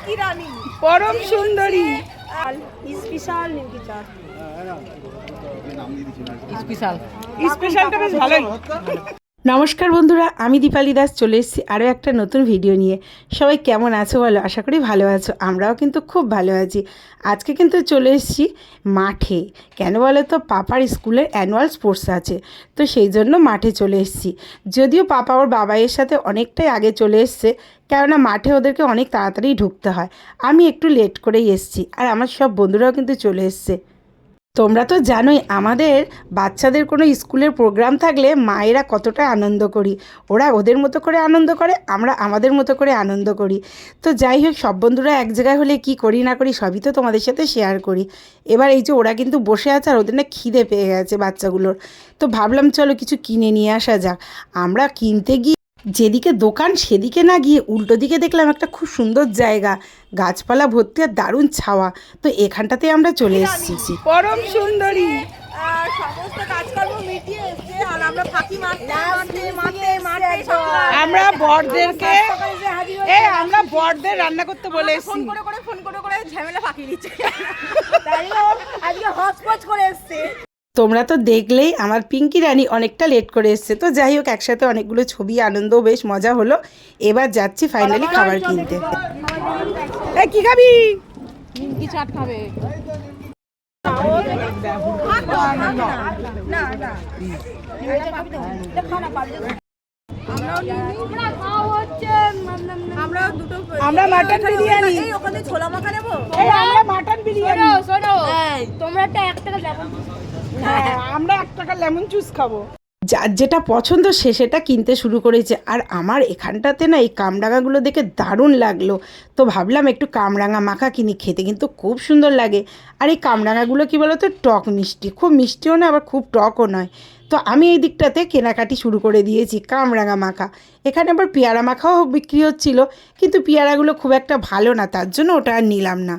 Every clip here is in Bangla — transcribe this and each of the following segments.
পিঙ্কি রানী? পরম সুন্দরী। আর স্পেশাল নিমকি চাট। স্পেশাল। স্পেশালটা বেশ ভালোই। নমস্কার বন্ধুরা, আমি দীপালি দাস, চলে এসেছি আরও একটা নতুন ভিডিও নিয়ে। সবাই কেমন আছো বলো? আশা করি ভালো আছো, আমরাও কিন্তু খুব ভালো আছি। আজকে কিন্তু চলে এসেছি মাঠে। কেন বলো তো, পাপার স্কুলের অ্যানুয়াল স্পোর্টস আছে, তো সেই জন্য মাঠে চলে এসেছি। যদিও পাপা ওর বাবাইয়ের সাথে অনেকটাই আগে চলে এসছে, কেননা মাঠে ওদেরকে অনেক তাড়াতাড়ি ঢুকতে হয়। আমি একটু লেট করেই এসেছি, আর আমার সব বন্ধুরাও কিন্তু চলে এসছে। তোমরা তো জানোই, আমাদের বাচ্চাদের কোনো স্কুলের প্রোগ্রাম থাকলে মায়েরা কতটা আনন্দ করি। ওরা ওদের মতো করে আনন্দ করে, আমরা আমাদের মতো করে আনন্দ করি। তো যাই হোক, সব বন্ধুরা এক জায়গায় হলে কি করি না করি সবই তো তোমাদের সাথে শেয়ার করি। এবার এই যে ওরা কিন্তু বসে আছে আর ওদের না খিদে পেয়ে গেছে বাচ্চাগুলোর। তো ভাবলাম চলো কিছু কিনে নিয়ে আসা যাক। আমরা কিনতে গিয়ে যেদিকে দোকান সেদিকে না গিয়ে উল্টো দিকে দেখলাম একটা খুব সুন্দর জায়গা। গাছপালা ভর্তি আর দারুণ ছাওয়া। তো এখানটাতে আমরা চলে এসেছি। পরম সুন্দরী। আর সমস্ত কাজকর্ম মিটিয়ে এসছে আর আমরা ফাঁকি মারতে মারতে মারতে মারতে সকাল আমরা বরদেরকে এ আমরা বরদের রান্না করতে বলে ফোন করে করে ফোন করে করে ঝামেলা ফাঁকি দিচ্ছে। আজকে হসপচ করে এসছে। তোমরা তো দেখলেই আমার পিঙ্কি রানী অনেকটা লেট করে এসছে। তো যাই হোক একসাথে অনেকগুলো ছবি আনন্দ বেশ মজা হলো। এবার যাচ্ছি ফাইনালি খাবার কিনতে। এ কি খাবি? চাট খাবে। না না। আমরা দুটো আমরা মাটন বিরিয়ানি। ওখানে ছোলা মাখা নেব? আমরা মাটন বিরিয়ানি। শোনো তোমরা একটা এক টাকা যাব হ্যাঁ, আমরা এক টাকা লেমন জুস খাব। যার যেটা পছন্দ সে সেটা কিনতে শুরু করেছে। আর আমার এখানটাতে না এই কামরাঙাগুলো দেখে দারুণ লাগল। তো ভাবলাম একটু কামরাঙা মাখা কিনি খেতে, কিন্তু খুব সুন্দর লাগে। আর এই কামরাঙাগুলো কী বলো তো টক মিষ্টি। খুব মিষ্টিও না, আবার খুব টকও নয়। তো আমি এই দিকটাতে কেনাকাটি শুরু করে দিয়েছি কামরাঙা মাখা। এখানে আবার পেয়ারা মাখাও বিক্রি হচ্ছিল, কিন্তু পেয়ারাগুলো খুব একটা ভালো না, তার জন্য ওটা আর নিলাম না।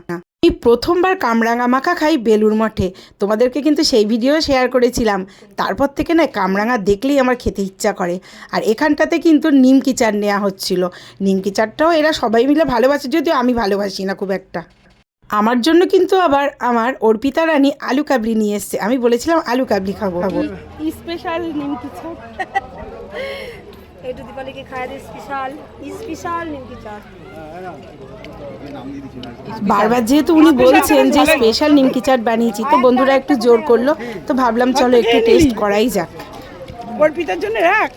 এই প্রথমবার কামরাঙা মাখা খাই বেলুর মঠে। তোমাদেরকে কিন্তু সেই ভিডিও শেয়ার করেছিলাম। তারপর থেকে না কামরাঙা দেখলেই আমার খেতে ইচ্ছা করে। আর এখানটাতে কিন্তু নিমকি চাট নেওয়া হচ্ছিল। নিমকি চাটটাও এরা সবাই মিলে ভালোবাসে, যদিও আমি ভালোবাসি না খুব একটা। আমার জন্য কিন্তু আবার আমার অর্পিতা রানী আলু কাবলি নিয়ে এসছে। আমি বলেছিলাম আলু কাবলি খাব। স্পেশাল নিমকি একটু দীপালিকে খাওয়া দিয়ে স্পেশাল স্পেশাল নিমকি চাট। বারবার যেহেতু উনি বলছেন যে স্পেশাল নিমকি চাট বানিয়েছি তো বন্ধুরা একটু জোর করল তো ভাবলাম চলো একটু টেস্ট করাই যাক। অর্পিতার জন্য রাখ।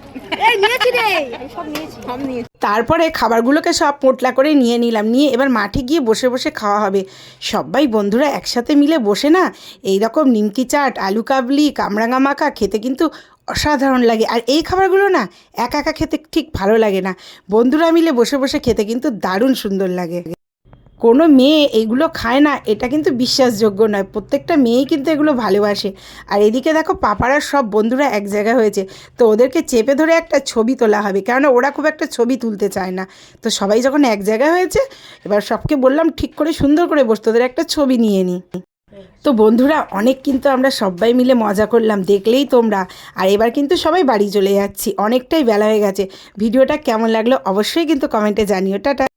এই নিয়েছি রে। আমি সব নিয়েছি। সব নিয়ে তারপরে খাবারগুলোকে সব পোটলা করে নিয়ে নিলাম নিয়ে এবার মাঠে গিয়ে বসে বসে খাওয়া হবে। সবাই বন্ধুরা একসাথে মিলে বসে না এই রকম নিমকি চাট আলু কাবলি কামরাঙা মাখা খেতে কিন্তু অসাধারণ লাগে। আর এই খাবারগুলো না একা একা খেতে ঠিক ভালো লাগে না। বন্ধুরা মিলে বসে বসে খেতে কিন্তু দারুণ সুন্দর লাগে। কোনো মেয়ে এগুলো খায় না, এটা কিন্তু বিশ্বাসযোগ্য নয়। প্রত্যেকটা মেয়েই কিন্তু এগুলো ভালোবাসে। আর এদিকে দেখো পাপারার সব বন্ধুরা এক জায়গায় হয়েছে। তো ওদেরকে চেপে ধরে একটা ছবি তোলা হবে। কেননা ওরা খুব একটা ছবি তুলতে চায় না। তো সবাই যখন এক জায়গায় হয়েছে, এবার সবকে বললাম ঠিক করে সুন্দর করে বসতে, ওদের একটা ছবি নিয়ে নিই তো বন্ধুরা, অনেক কিন্তু আমরা সবাই মিলে মজা করলাম, দেখলেই তোমরা। আর এবার কিন্তু সবাই বাড়ি চলে যাচ্ছি, অনেকটাই বেলা হয়ে গেছে। ভিডিওটা কেমন লাগল অবশ্যই কিন্তু কমেন্টে জানিও। টাটা।